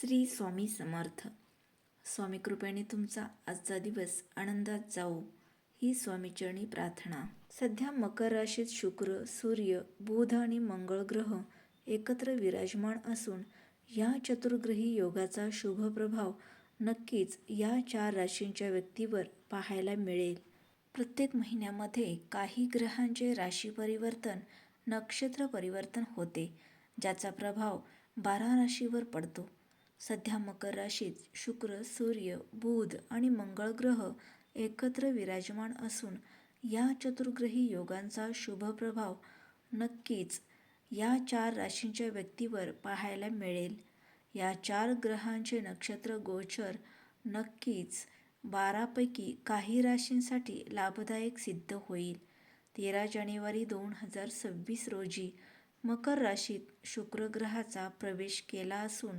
श्री स्वामी समर्थ. स्वामी कृपेने तुमचा आजचा दिवस आनंदात जाओ ही स्वामीचरणी प्रार्थना. सध्या मकर राशीत शुक्र सूर्य बुध आणि मंगळ ग्रह एकत्र विराजमान असून या चतुर्ग्रही योगाचा शुभ प्रभाव नक्कीच या चार राशींच्या व्यक्तीवर पाहायला मिळेल. प्रत्येक महिन्यामध्ये काही ग्रहांचे राशी परिवर्तन नक्षत्र परिवर्तन होते ज्याचा प्रभाव बारा राशीवर पडतो. सध्या मकर राशीत शुक्र सूर्य बुध आणि मंगळ ग्रह एकत्र विराजमान असून या चतुर्ग्रही योगांचा शुभ प्रभाव नक्कीच या चार राशींच्या व्यक्तीवर पाहायला मिळेल. या चार ग्रहांचे नक्षत्र गोचर नक्कीच बारापैकी काही राशींसाठी लाभदायक सिद्ध होईल. तेरा जानेवारी दोन हजार सव्वीस रोजी मकर राशीत शुक्र ग्रहाचा प्रवेश केला असून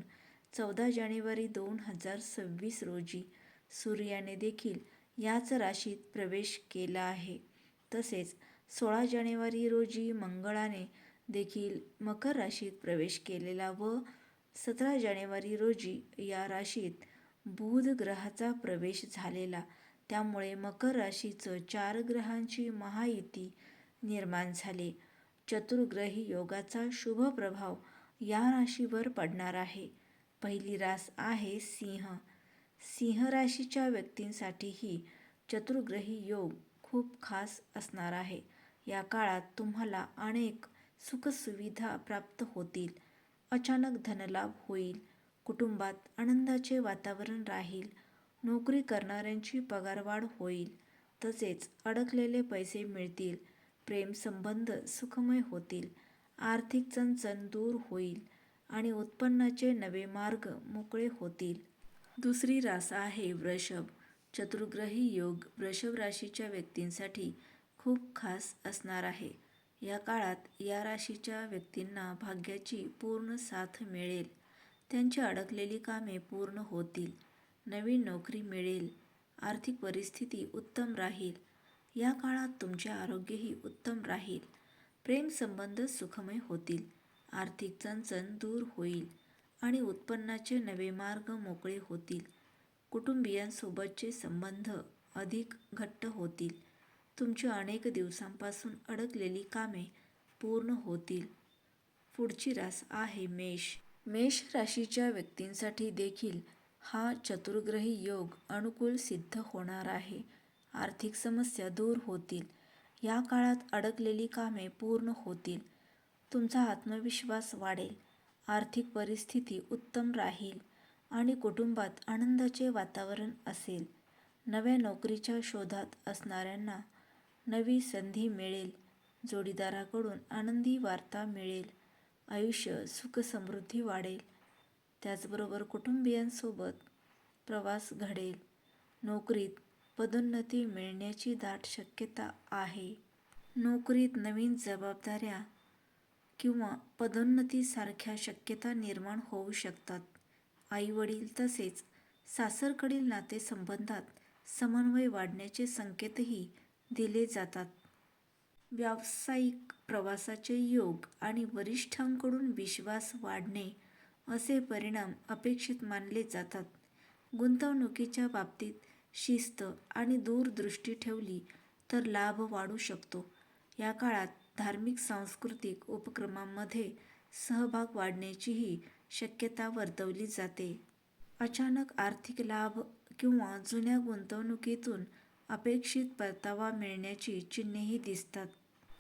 चौदा जानेवारी दोन हजार सव्वीस रोजी सूर्याने देखील याच राशीत प्रवेश केला आहे. तसेच सोळा जानेवारी रोजी मंगळाने देखील मकर राशीत प्रवेश केलेला व सतरा जानेवारी रोजी या राशीत बुध ग्रहाचा प्रवेश झालेला. त्यामुळे मकर राशीचं चार ग्रहांची महायुती निर्माण झाली. चतुर्ग्रही योगाचा शुभ प्रभाव या राशीवर पडणार आहे. पहिली रास आहे सिंह. सिंह राशीच्या व्यक्तींसाठीही चतुर्ग्रही योग खूप खास असणार आहे. या काळात तुम्हाला अनेक सुखसुविधा प्राप्त होतील. अचानक धनलाभ होईल. कुटुंबात आनंदाचे वातावरण राहील. नोकरी करणाऱ्यांची पगारवाढ होईल. तसेच अडकलेले पैसे मिळतील. प्रेमसंबंध सुखमय होतील. आर्थिक चणचण दूर होईल. आणि उत्पन्नाचे नवे मार्ग मोकळे होतील. दुसरी रास आहे वृषभ. चतुर्ग्रही योग वृषभ राशीच्या व्यक्तींसाठी खूप खास असणार आहे. या काळात या राशीच्या व्यक्तींना भाग्याची पूर्ण साथ मिळेल. त्यांची अडकलेली कामे पूर्ण होतील. नवीन नोकरी मिळेल. आर्थिक परिस्थिती उत्तम राहील. या काळात तुमचे आरोग्यही उत्तम राहील. प्रेमसंबंध सुखमय होतील. आर्थिक चणचण दूर होईल आणि उत्पन्नाचे नवे मार्ग मोकळे होतील. कुटुंबियांसोबतचे संबंध अधिक घट्ट होतील. तुमची अनेक दिवसांपासून अडकलेली कामे पूर्ण होतील. पुढची रास आहे मेष. मेष राशीच्या व्यक्तींसाठी देखील हा चतुर्ग्रही योग अनुकूल सिद्ध होणार आहे. आर्थिक समस्या दूर होतील. या काळात अडकलेली कामे पूर्ण होतील. तुमचा आत्मविश्वास वाढेल आर्थिक परिस्थिती उत्तम राहील आणि कुटुंबात आनंदाचे वातावरण असेल. नव्या नोकरीच्या शोधात असणाऱ्यांना नवी संधी मिळेल जोडीदाराकडून आनंदी वार्ता मिळेल आयुष्य सुखसमृद्धी वाढेल. त्याचबरोबर कुटुंबियांसोबत प्रवास घडेल. नोकरीत पदोन्नती मिळण्याची दाट शक्यता आहे. नोकरीत नवीन जबाबदाऱ्या किंवा पदोन्नतीसारख्या शक्यता निर्माण होऊ शकतात. आईवडील तसेच सासरकडील नातेसंबंधात समन्वय वाढण्याचे संकेतही दिले जातात. व्यावसायिक प्रवासाचे योग आणि वरिष्ठांकडून विश्वास वाढणे असे परिणाम अपेक्षित मानले जातात. गुंतवणुकीच्या बाबतीत शिस्त आणि दूरदृष्टी ठेवली तर लाभ वाढू शकतो. या काळात धार्मिक सांस्कृतिक उपक्रमांमध्ये सहभाग वाढण्याचीही शक्यता वर्तवली जाते. अचानक आर्थिक लाभ किंवा जुन्या गुंतवणुकीतून अपेक्षित परतावा मिळण्याची चिन्हेही दिसतात.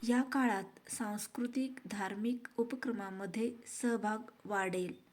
या काळात सांस्कृतिक धार्मिक उपक्रमांमध्ये सहभाग वाढेल.